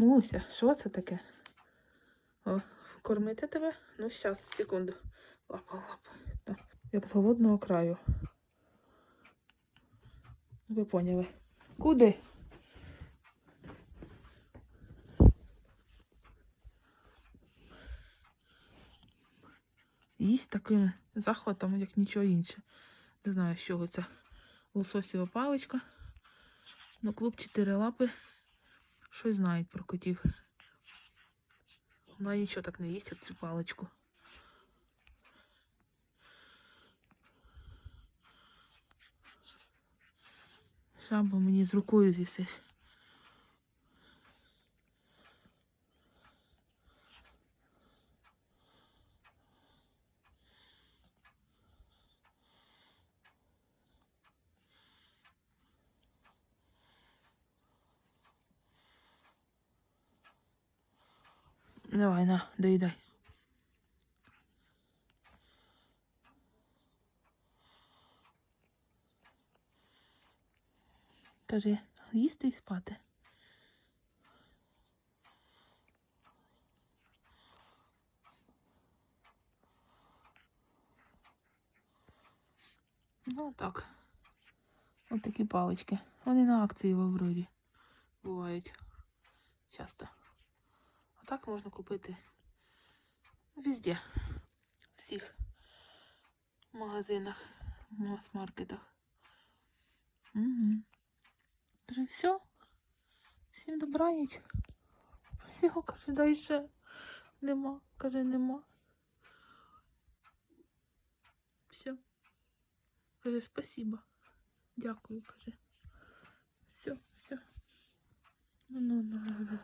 Муся, що це таке? О, кормити тебе? Ну, щас, секунду. Лапа, лапа. Як з голодного краю. Ви поняли. Куди? Їсть таким захватом, як нічого інше. Не знаю, з чого це лососєва паличка. Ну, клуб чотири лапи щось знають про котів. Вона нічого так не їсть цю паличку. Шамбо мені з рукою з'їсиш. Давай, на, доїдай. Кажи, їсти і спати. Ну так. Ось такі палички. Вони на акції в Аврорі бувають часто. Так можна купити везде. В всіх магазинах, мас-маркетах. Угу. Все. Всім добраніч. Всього, каже, ще. Нема. Каже, нема. Все. Каже, спасибо. Дякую, каже. Все, все. Ну, ну, ну, ну.